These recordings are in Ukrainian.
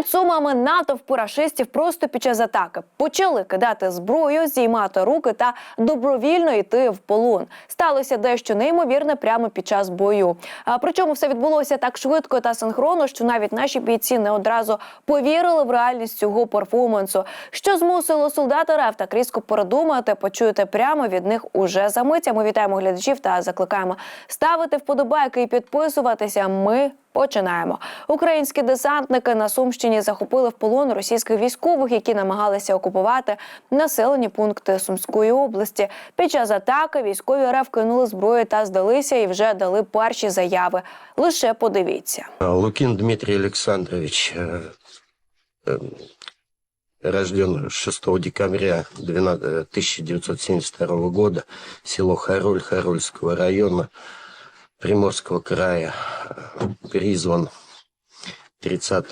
Під сумами натовпу рашистів просто під час атаки почали кидати зброю, зіймати руки та добровільно йти в полон. Сталося дещо неймовірне прямо під час бою. А причому все відбулося так швидко та синхронно, що навіть наші бійці не одразу повірили в реальність цього перформансу. Що змусило солдата РФ так різко передумати, почуєте прямо від них уже за мить. А Ми вітаємо глядачів та закликаємо ставити вподобайки і підписуватися. Ми Починаємо. Українські десантники на Сумщині захопили в полон російських військових, які намагалися окупувати населені пункти Сумської області. Під час атаки військові РФ кинули зброю та здалися і вже дали перші заяви. Лише подивіться. Лукин Дмитрий Александрович, э, э, рожден 6 декабря 12 э, 1972 года, село Харуль Харульского района Приморского края, э, призван 30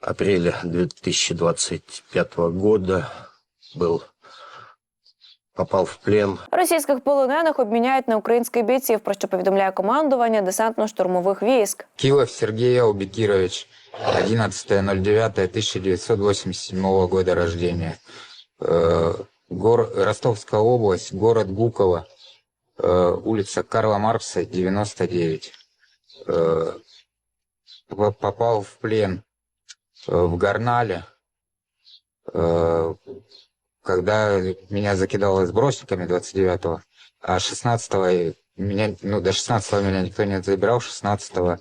апреля 2025 года, был попал в плен Російських полонених обміняють на українських бійців, про що повідомляє командування десантно-штурмових військ. Килов Сергей Аубекирович, 11.09.1987 года рождения. Э, гор- Ростовская область, город Гуково, э, улица Карла Маркса, 99. Э, по- Попал в плен э, в Гарнале, э, когда меня закидало сбросниками 29-го, а 16-го меня, ну, до 16-го меня никто не забирал, 16-го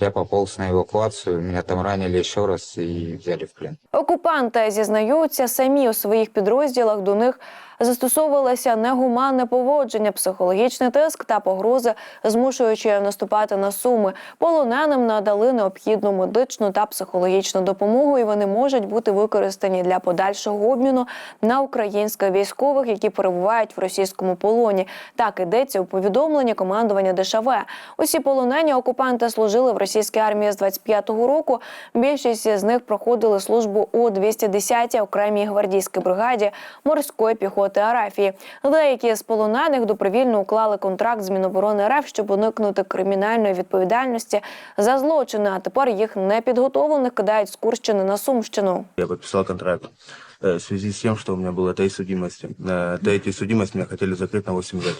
я пополз на эвакуацию, меня там ранили еще раз и взяли в плен. Окупанти зізнаються самі у своїх підрозділах до них застосовувалося негуманне поводження, психологічний тиск та погрози, змушуючи наступати на суми. Полоненим надали необхідну медичну та психологічну допомогу, і вони можуть бути використані для подальшого обміну на українських військових, які перебувають в російському полоні. Так йдеться у повідомленні командування ДШВ. Усі полонені окупанти служили в російській армії з 25-го року. Більшість з них проходили службу у 210-й окремій гвардійській бригаді морської піхоти Арафії. Деякі з полонених добровільно уклали контракт з Міноборони РФ, щоб уникнути кримінальної відповідальності за злочини. А тепер їх непідготовлених кидають з Курщини на Сумщину. Я подписал контракт э, в связи с тем, что у меня было три судимости. Э, Третью судимость меня хотели закрыть на 8 лет.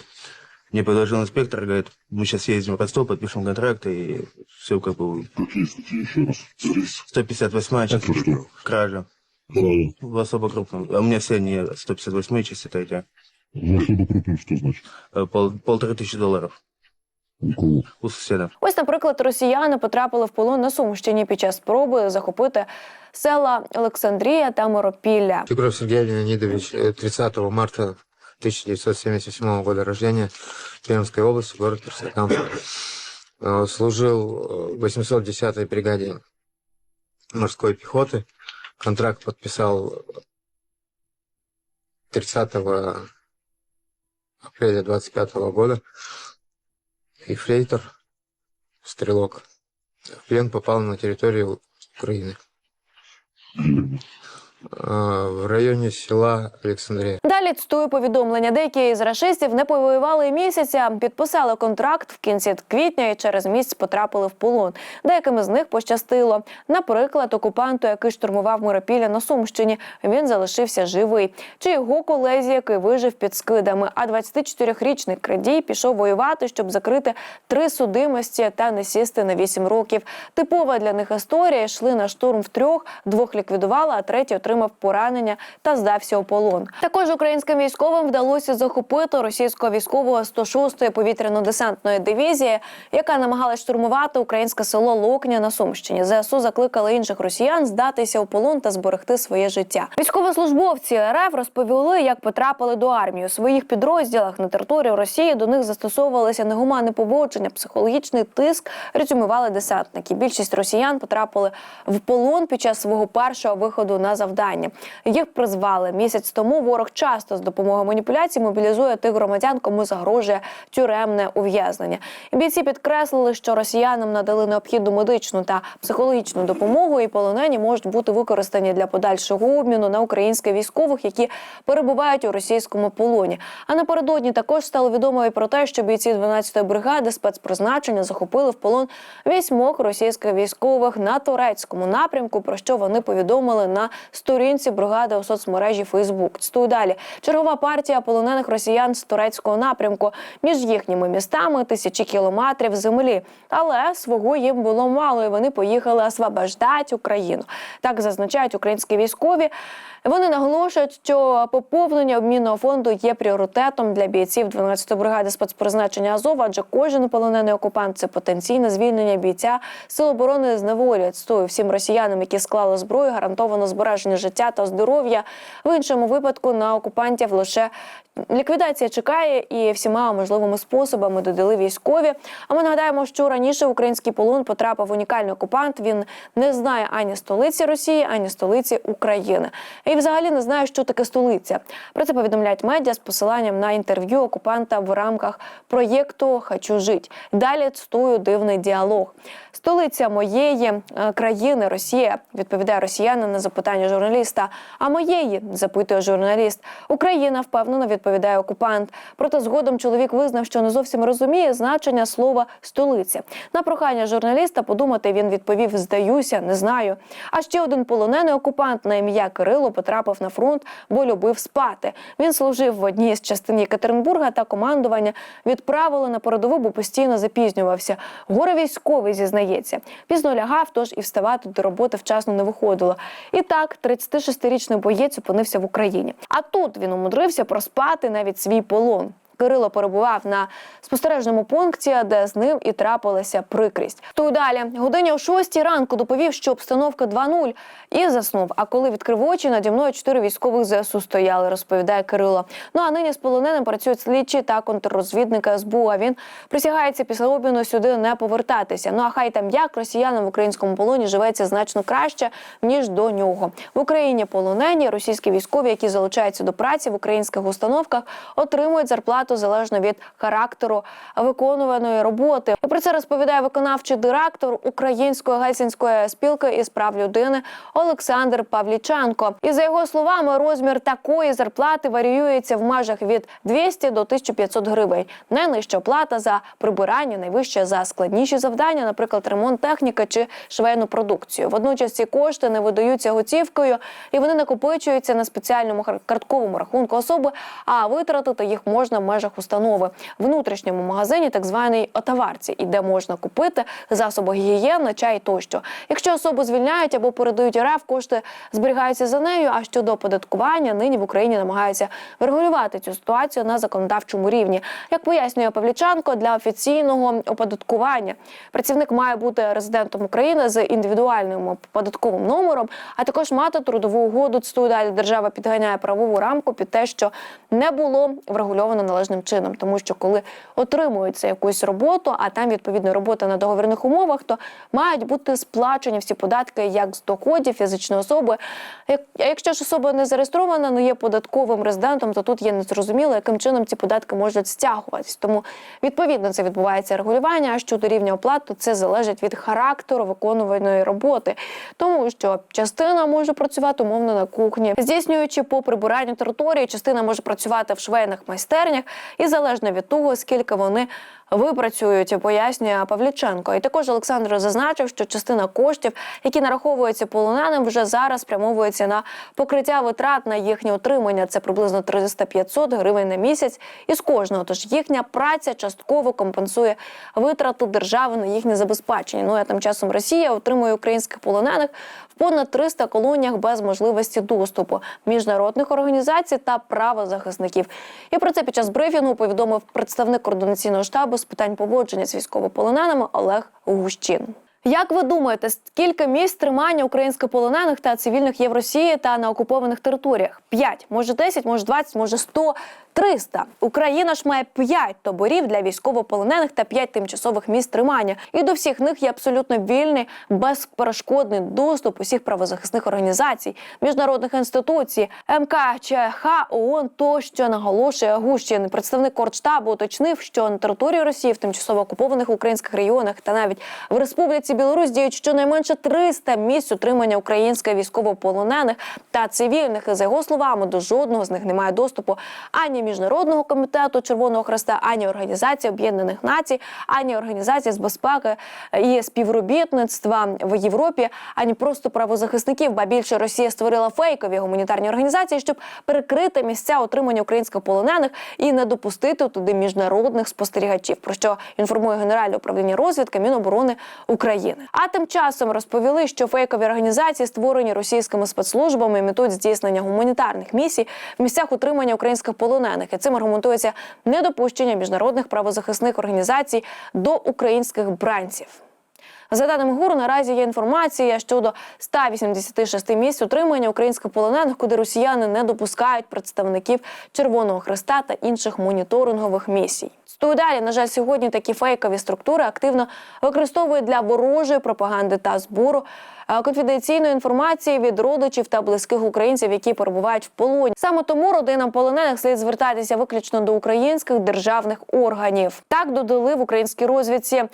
Мне предложил инспектор, говорит, мы сейчас ездим в Ростов, подпишем контракт, и все как бы... Какие статьи еще раз? Здесь 158 часть Это что? кража. правильно. В особо крупном. А у меня все не 158 части третья. Ну, особо крупным что значит? Э, Пол, полторы тысячи долларов У кого? у соседа. Ось, наприклад, росіяни потрапили в полон на Сумщині під час спроби захопити села Олександрія та Моропілля. Тигров Сергей Леонидович, э, 30 марта 1977 года рождения, Пермской области, город Персикамск. Э, Служил э, в 810-й бригаде морской пехоты. Контракт подписал 30 апреля 25 года. И фрейтор, стрелок, в плен попал на территорию Украины. Э, В районе села Александрия. Далі цитую повідомлення. Деякі з рашистів не повоювали місяця, підписали контракт в кінці квітня і через місяць потрапили в полон. Деяким з них пощастило. Наприклад, окупанту, який штурмував Миропілля на Сумщині, він залишився живий. Чи його колезі, який вижив під скидами. А 24-річний крадій пішов воювати, щоб закрити три судимості та не сісти на 8 років. Типова для них історія. Йшли на штурм втрьох, двох ліквідували, а третій отримав поранення та здався у полон. Також українським військовим вдалося захопити російського військового 106-ї повітряно-десантної дивізії, яка намагалась штурмувати українське село Локня на Сумщині. ЗСУ закликали інших росіян здатися у полон та зберегти своє життя. Військовослужбовці РФ розповіли, як потрапили до армії у своїх підрозділах на території Росії. До них застосовувалися негуманне поводження, психологічний тиск. Резюмували десантники. Більшість росіян потрапили в полон під час свого першого виходу на завдання. Завдання. Їх призвали місяць тому. Ворог часто з допомогою маніпуляцій мобілізує тих громадян, кому загрожує тюремне ув'язнення. Бійці підкреслили, що росіянам надали необхідну медичну та психологічну допомогу, і полонені можуть бути використані для подальшого обміну на українських військових, які перебувають у російському полоні. А напередодні також стало відомо і про те, що бійці 12-ї бригади спецпризначення захопили в полон вісьмох російських військових на турецькому напрямку. Про що вони повідомили на сторінці бригади у соцмережі Фейсбук. Цитую далі. Чергова партія полонених росіян з турецького напрямку між їхніми містами тисячі кілометрів землі. Але свого їм було мало, і вони поїхали освобождати Україну. Так зазначають українські військові. Вони наголошують, що поповнення обмінного фонду є пріоритетом для бійців 12-ї бригади спецпризначення Азов, адже кожен полонений окупант це потенційне звільнення бійця сил оборони з неволі. Всім росіянам, які склали зброю, гарантовано збереження життя та здоров'я. В іншому випадку на окупантів лише ліквідація чекає і всіма можливими способами додали військові. А ми нагадаємо, що раніше український полон потрапив унікальний окупант. Він не знає ані столиці Росії, ані столиці України. І взагалі не знає, що таке столиця. Про це повідомляють медіа з посиланням на інтерв'ю окупанта в рамках проєкту Хочу жить. Далі цитую дивний діалог. Столиця моєї е, країни Росія відповідає росіянин на запитання журналіста. А моєї запитує журналіст. Україна впевнено відповідає окупант. Проте згодом чоловік визнав, що не зовсім розуміє значення слова столиця. На прохання журналіста подумати він відповів: Здаюся, не знаю. А ще один полонений окупант на ім'я Кирило потрапив на фронт, бо любив спати. Він служив в одній з частин Єкатеринбурга та командування відправили на передову, бо постійно запізнювався. Горе військовий зізнається. Пізно лягав, тож і вставати до роботи вчасно не виходило. І так, 36-річний боєць опинився в Україні. А тут він умудрився проспати навіть свій полон. Кирило перебував на спостережному пункті, де з ним і трапилася прикрість. То далі годині о 6 ранку доповів, що обстановка 2-0 і заснув. А коли відкрив очі, наді мною чотири військових ЗСУ стояли, розповідає Кирило. Ну а нині з полоненим працюють слідчі та контррозвідника СБУ. А він присягається після обміну сюди не повертатися. Ну а хай там як росіянам в українському полоні живеться значно краще ніж до нього. В Україні полонені російські військові, які залучаються до праці в українських установках, отримують зарплату залежно від характеру виконуваної роботи. І про це розповідає виконавчий директор Української гельсінської спілки із прав людини Олександр Павліченко. І за його словами, розмір такої зарплати варіюється в межах від 200 до 1500 гривень. Найнижча оплата за прибирання, найвища за складніші завдання, наприклад, ремонт техніки чи швейну продукцію. Водночас ці кошти не видаються готівкою і вони накопичуються на спеціальному картковому рахунку особи, а витратити їх можна в межах установи в внутрішньому магазині, так званій отаварці, і де можна купити засоби гігієни, чай тощо. Якщо особу звільняють або передають РФ, кошти зберігаються за нею. А щодо оподаткування, нині в Україні намагаються врегулювати цю ситуацію на законодавчому рівні. Як пояснює Павліченко, для офіційного оподаткування працівник має бути резидентом України з індивідуальним податковим номером, а також мати трудову угоду. Цитую далі держава підганяє правову рамку під те, що не було врегульовано належним чином, тому що коли отримується якусь роботу, а там відповідно робота на договірних умовах, то мають бути сплачені всі податки як з доходів фізичної особи. Як- якщо ж особа не зареєстрована, не є податковим резидентом, то тут є незрозуміло, яким чином ці податки можуть стягуватись. Тому відповідно це відбувається регулювання. А щодо рівня оплат, то це залежить від характеру виконуваної роботи, тому що частина може працювати умовно на кухні, здійснюючи по прибиранню території, частина може працювати в швейних майстернях, і залежно від того, скільки вони випрацюють, пояснює Павліченко. І також Олександр зазначив, що частина коштів, які нараховуються полоненим, вже зараз спрямовується на покриття витрат на їхнє утримання. Це приблизно 300-500 гривень на місяць із кожного. Тож їхня праця частково компенсує витрати держави на їхнє забезпечення. Ну а тим часом Росія отримує українських полонених в понад 300 колоніях без можливості доступу міжнародних організацій та правозахисників. І про це під час брифінгу повідомив представник координаційного штабу з питань поводження з військовополоненими Олег Гущин. Як ви думаєте, скільки місць тримання українськополонених та цивільних є в Росії та на окупованих територіях? П'ять, може 10, може 20, може 100? 300. Україна ж має 5 таборів для військовополонених та 5 тимчасових місць тримання. І до всіх них є абсолютно вільний, безперешкодний доступ усіх правозахисних організацій, міжнародних інституцій, МКЧХ, ООН тощо наголошує Гущин. Представник Кордштабу уточнив, що на території Росії в тимчасово окупованих українських регіонах та навіть в Республіці Білорусь діють щонайменше 300 місць утримання українських військовополонених та цивільних. За його словами, до жодного з них немає доступу ані міжнародного комітету Червоного Хреста, ані Організації Об'єднаних Націй, ані Організації з безпеки і співробітництва в Європі, ані просто правозахисників. Ба більше Росія створила фейкові гуманітарні організації, щоб перекрити місця отримання українських полонених і не допустити туди міжнародних спостерігачів. Про що інформує Генеральне управління розвідки Міноборони України. А тим часом розповіли, що фейкові організації, створені російськими спецслужбами, імітують здійснення гуманітарних місій в місцях утримання українських полонених. І цим аргументується недопущення міжнародних правозахисних організацій до українських бранців. За даними ГУР, наразі є інформація щодо 186 місць утримання українських полонених, куди росіяни не допускають представників Червоного Хреста та інших моніторингових місій. Стою далі, на жаль, сьогодні такі фейкові структури активно використовують для ворожої пропаганди та збору е, конфіденційної інформації від родичів та близьких українців, які перебувають в полоні. Саме тому родинам полонених слід звертатися виключно до українських державних органів. Так додали в українській розвідці.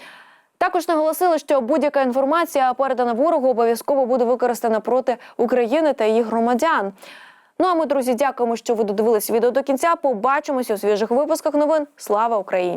Також наголосили, що будь-яка інформація, передана ворогу, обов'язково буде використана проти України та її громадян. Ну а ми, друзі, дякуємо, що ви додивились відео до кінця. Побачимося у свіжих випусках новин. Слава Україні!